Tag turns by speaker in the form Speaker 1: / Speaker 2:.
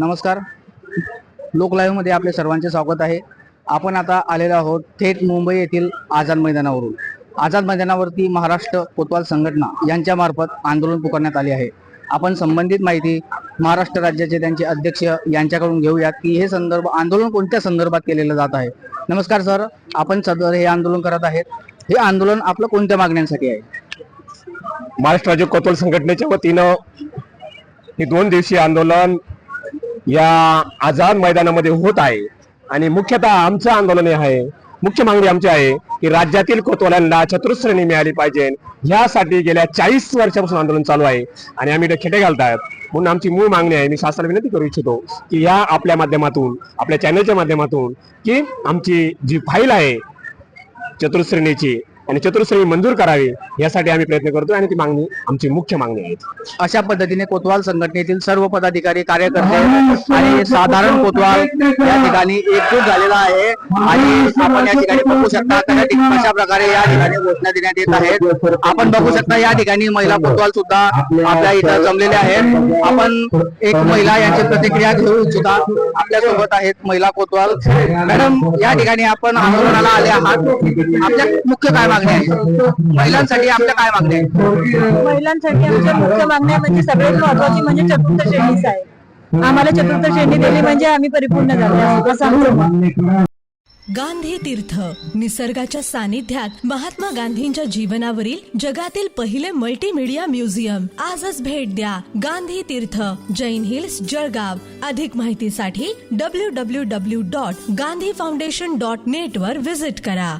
Speaker 1: नमस्कार. लोकलाईव्हमध्ये आपले सर्वांचे स्वागत आहे. आपण आता आलेलो आहोत थेट मुंबई येथील आझाद मैदानावरून. आझाद मैदानावरती महाराष्ट्र कोतवाल संघटना यांच्यामार्फत आंदोलन पुकारण्यात आले आहे. आपण संबंधित माहिती महाराष्ट्र राज्याचे त्यांचे अध्यक्ष यांच्याकडून घेऊयात की हे संदर्भ आंदोलन कोणत्या संदर्भात केलेलं जात आहे? नमस्कार सर आपण सदर हे आंदोलन करत आहेत. हे आंदोलन आपलं कोणत्या मागण्यांसाठी आहे?
Speaker 2: महाराष्ट्र राज्य कोतवाल संघटनेच्या वतीनं हे दोन दिवसीय आंदोलन या आझाद मैदानामध्ये होत आहे. आणि मुख्यतः आमचं आंदोलन हे आहे मुख्य मागणी आमची आहे की राज्यातील कोतवाल्यांना चतुश्रेणी मिळाली पाहिजे. ह्यासाठी गेल्या चाळीस वर्षापासून आंदोलन चालू आहे. आणि आम्ही इथे खेटे आहेत म्हणून आमची मूळ मागणी आहे मी शासनाला विनंती करू इच्छितो की या आपल्या माध्यमातून आपल्या चॅनलच्या माध्यमातून की आमची जी फाईल आहे चतुश्रेणीची आणि चतुश्रेणी मंजूर करावी यासाठी आम्ही प्रयत्न करतो आणि ती मागणी आमची मुख्य मागणी आहे.
Speaker 1: अशा पद्धतीने कोतवाल संघटनेतील सर्व पदाधिकारी कार्यकर्ते आणि साधारण कोतवाल या ठिकाणी एकजूट झालेला आहे. आणि आपण या ठिकाणी बघू शकता अशा प्रकारे या ठिकाणी घोषणा देण्यात येत आहेत. आपण बघू शकता या ठिकाणी महिला कोतवाल सुद्धा आपल्या इथं जमलेले आहेत. आपण एक महिला यांची प्रतिक्रिया घेऊ इच्छिता. आपल्यासोबत आहेत महिला कोतवाल. मॅडम या ठिकाणी आपण आंदोलनाला आले आहात. आपल्या मुख्य काय मागणी आहे महिलांसाठी आपल्या काय मागणी आहे
Speaker 3: महिलांसाठी आमच्या मुख्य मागण्या म्हणजे सगळ्यात महत्वाची म्हणजे चतुर्थ श्रेणीच आहे. आम्हाला चतुर्थ श्रेणी दिली म्हणजे आम्ही परिपूर्ण झाले असं आमचं.
Speaker 4: गांधी तीर्थ निसर्गाच्या सानिध्यात महात्मा गांधींच्या जीवनावरील जगातील पहिले मल्टीमीडिया म्युझियम आजच भेट द्या गांधी तीर्थ जैन हिल्स जळगाव. अधिक माहितीसाठी W W W dot Gandhi foundation dot net वर विजिट करा.